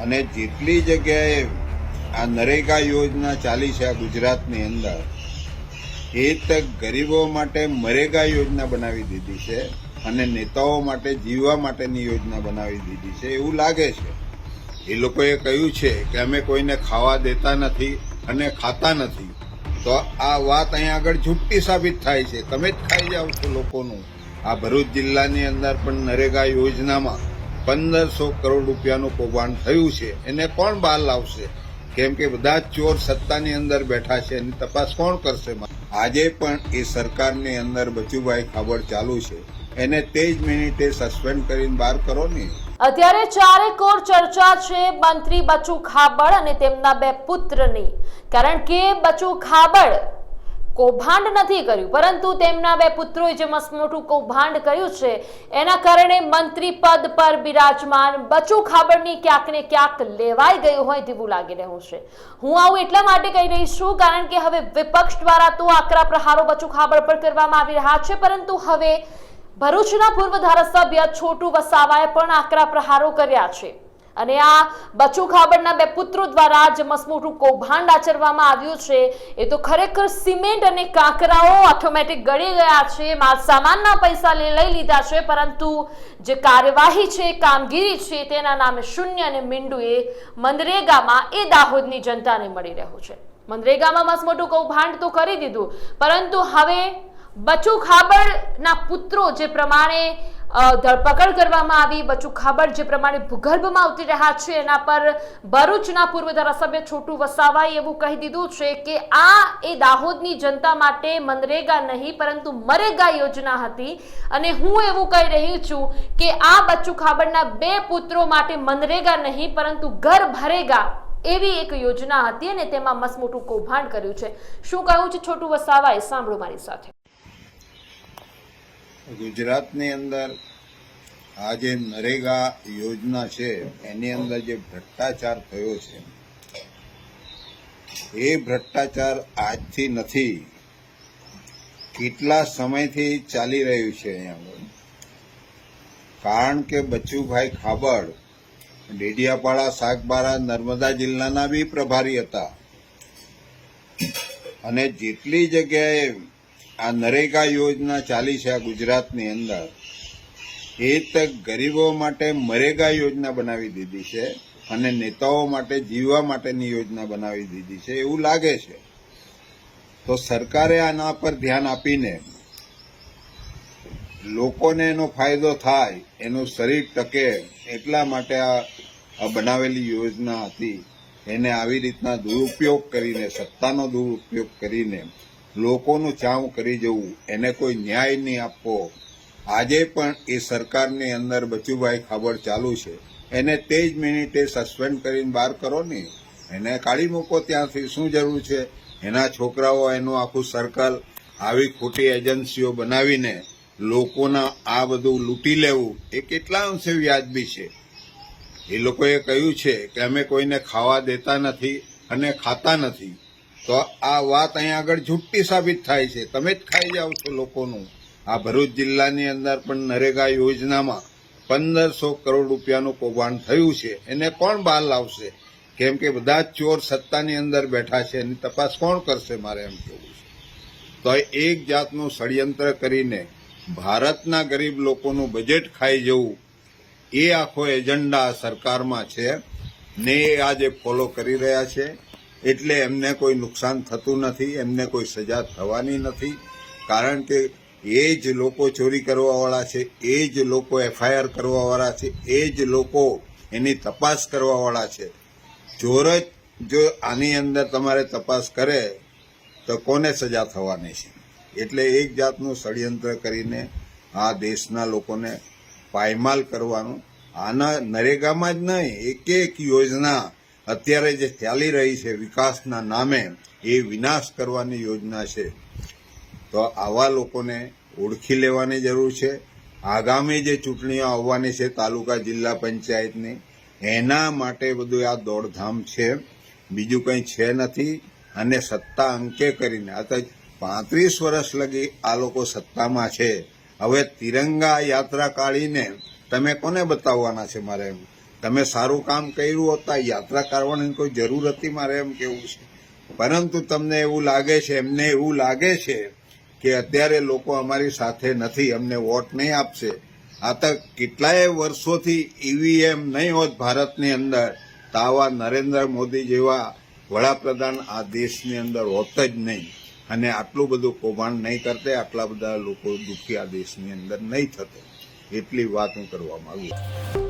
અને જેટલી જગ્યાએ આ નરેગા યોજના ચાલી છે આ ગુજરાતની અંદર, એ તક ગરીબો માટે મરેગા યોજના બનાવી દીધી છે અને નેતાઓ માટે, જીવવા માટેની યોજના બનાવી દીધી છે, એવું લાગે છે. એ લોકોએ કહ્યું છે કે અમે કોઈને ખાવા દેતા નથી અને ખાતા નથી. તો આ વાત અહીંયા આગળ ઝૂઠી સાબિત થાય છે. તમે જ ખાઈ જાઓ છો લોકોનું. આ ભરૂચ જિલ્લાની અંદર પણ નરેગા યોજનામાં પંદરસો કરોડ રૂપિયાનું કૌભાંડ થયું છે. એને કોણ બહાર લાવશે? કેમ કે બધા ચોર સત્તાની અંદર બેઠા છે એની તપાસ કોણ કરશે? આજે પણ એ સરકારની અંદર બચુભાઈ ખાબડ ચાલુ છે. એને તે જ મિનિટે સસ્પેન્ડ કરીને બહાર કરો ને. અત્યારે ચારે કોર ચર્ચા છે મંત્રી બચુ ખાબડ અને તેમના બે પુત્રની. કારણ કે બચુ ખાબડ કૌભાંડ નથી કર્યું, પરંતુ તેમના બે પુત્રોએ જે મસમોટું કૌભાંડ કર્યું છે, એના કારણે મંત્રી પદ પર બિરાજમાન બચુ ખાબડની ક્યાંક ને ક્યાંક લેવાઈ ગયું હોય તેવું લાગી રહ્યું છે. હું આવું એટલા માટે કહી રહી છું, કારણ કે હવે વિપક્ષ દ્વારા તો આકરા પ્રહારો બચુ ખાબડ પર કરવામાં આવી રહ્યા છે, પરંતુ હવે ભરૂચના પૂર્વ ધારાસભ્ય છોટુ વસાવાએ પણ આકરા પ્રહારો કર્યા છે. અને આ બચુ ખાબડના બે પુત્રો દ્વારા જે મસમોટું કૌભાંડ આચરવામાં આવ્યું છે. એ તો ખરેખર સિમેન્ટ અને કાંકરાઓ ઓટોમેટિક ગળી ગયા છે. માલ સામાનના પૈસા લઈ લીધા છે, પરંતુ જે કાર્યવાહી છે, કામગીરી છે, તેના નામે શૂન્ય અને મીંડું મનરેગામાં એ દાહોદની જનતાને મળી રહ્યું છે. મનરેગામાં મસમોટું કૌભાંડ તો કરી દીધું, પરંતુ હવે બચુ ખાબડના પુત્રો જે પ્રમાણે ધરપકડ કરવામાં આવી. બચુ ખાબડ જે પ્રમાણે ભૂગર્ભમાં ઉતરી રહ્યા છે, એના પર ભરૂચના પૂર્વ ધારાસભ્ય છોટુ વસાવાએ એવું કહી દીધું છે કે આ એ દાહોદની જનતા માટે મનરેગા નહીં, પરંતુ મરેગા યોજના હતી. અને હું એવું કહી રહી છું કે આ બચ્ચુ ખાબડના બે પુત્રો માટે મનરેગા નહીં, પરંતુ ઘર ભરેગા એવી એક યોજના હતી અને તેમાં મસમોટું કૌભાંડ કર્યું છે. શું કહ્યું છે છોટું વસાવાએ? સાંભળો મારી સાથે. ગુજરાતની અંદર આ જે નરેગા યોજના છે, એની અંદર જે ભ્રષ્ટાચાર થયો છે, એ ભ્રષ્ટાચાર આજથી નથી. કેટલા સમયથી ચાલી રહ્યું છે અહીંયા કારણ કે બચુભાઈ ખાબડ, ડેડિયાપાડા સાગબારા, નર્મદા જિલ્લાના બી પ્રભારી હતા. અને જેટલી જગ્યાએ આ નરેગા યોજના ચાલી છે આ ગુજરાતની અંદર. એ તક ગરીબો માટે મરેગા યોજના બનાવી દીધી છે અને નેતાઓ માટે, જીવવા માટેની યોજના બનાવી દીધી છે, એવું લાગે છે. તો સરકારે આના પર ધ્યાન આપીને લોકોને એનો ફાયદો થાય, એનું શરીર ટકે, એટલા માટે આ બનાવેલી યોજના હતી. એને આવી રીતના દુરુપયોગ કરીને, સત્તાનો દુરુપયોગ કરીને લોકોનું ચાવ કરી જવું, એને કોઈ ન્યાય નહીં આપવો. આજે પણ એ સરકારની અંદર બચુભાઈ ખાબડ ચાલુ છે. એને તે જ મિનિટે સસ્પેન્ડ કરીને બહાર કરો ને. એને કાઢી મૂકો ત્યાંથી. શું જરૂર છે? એના છોકરાઓ, એનું આખું સર્કલ આવી ખોટી એજન્સીઓ બનાવીને લોકોના આ બધું લૂંટી લેવું, એ કેટલા અંશે વ્યાજબી છે? એ લોકોએ કહ્યું છે કે અમે કોઈને ખાવા દેતા નથી અને ખાતા નથી. તો આ વાત અહીં આગળ છૂટતી સાબિત થાય છે. તમે જ ખાઈ જાઓ છો લોકોનું. આ ભરૂચ જિલ્લાની અંદર પણ નરેગા યોજનામાં પંદરસો કરોડ રૂપિયાનું કૌભાંડ થયું છે. એને કોણ બહાર લાવશે? કેમ કે બધા ચોર સત્તાની અંદર બેઠા છે. એની તપાસ કોણ કરશે મારે એમ કહેવું છે. તો એક જાતનું ષડયંત્ર કરીને ભારતના ગરીબ લોકોનું બજેટ ખાઈ જવું, એ આખો એજન્ડા સરકારમાં છે ને એ આજે ફોલો કરી રહ્યા છે. એટલે એમને કોઈ નુકસાન થતું નથી, એમને કોઈ સજા થવાની નથી. કારણ કે એ જ લોકો ચોરી કરવાવાળા છે, એ જ લોકો એફઆઈઆર કરવાવાળા છે, એ જ લોકો એની તપાસ કરવાવાળા છે. ચોર જ જો આની અંદર તમારે તપાસ કરે, તો કોને સજા થવાની છે? એટલે એક જાતનું ષડયંત્ર કરીને આ દેશના લોકોને પાયમાલ કરવાનું. આના નરેગામાં જ નહીં, એક એક યોજના અત્યારે જે ચાલી રહી છે વિકાસના નામે એ વિનાશ કરવાની યોજના છે. તો આવા લોકોને ઓળખી લેવાની જરૂર છે. આગામી જે ચૂંટણીઓ આવવાની છે તાલુકા જિલ્લા પંચાયતની, એના માટે બધું આ દોડધામ છે. બીજું કંઈ છે નથી. અને સત્તા અંકે કરીને, આ તો પાંત્રીસ વર્ષ લગી આ લોકો સત્તામાં છે. હવે તિરંગા યાત્રા કાઢીને તમે કોને બતાવવાના છે મારે એમ? તમે સારું કામ કર્યું હોતા યાત્રા કરવાની કોઈ જરૂર હતી મારે એમ કેવું છે? પરંતુ તમને એવું લાગે છે, એમને એવું લાગે છે કે અત્યારે લોકો અમારી સાથે નથી, અમને વોટ નહીં આપશે. આ તો કેટલાય વર્ષોથી ઈવીએમ નહીં હોત ભારતની અંદર, તો આવા નરેન્દ્ર મોદી જેવા વડાપ્રધાન આ દેશની અંદર હોત જ નહીં. અને આટલું બધું કૌભાંડ નહીં કરતે, આટલા બધા લોકો દુઃખી આ દેશની અંદર નહીં થતે. એટલી વાત હું કરવા માંગુ છું.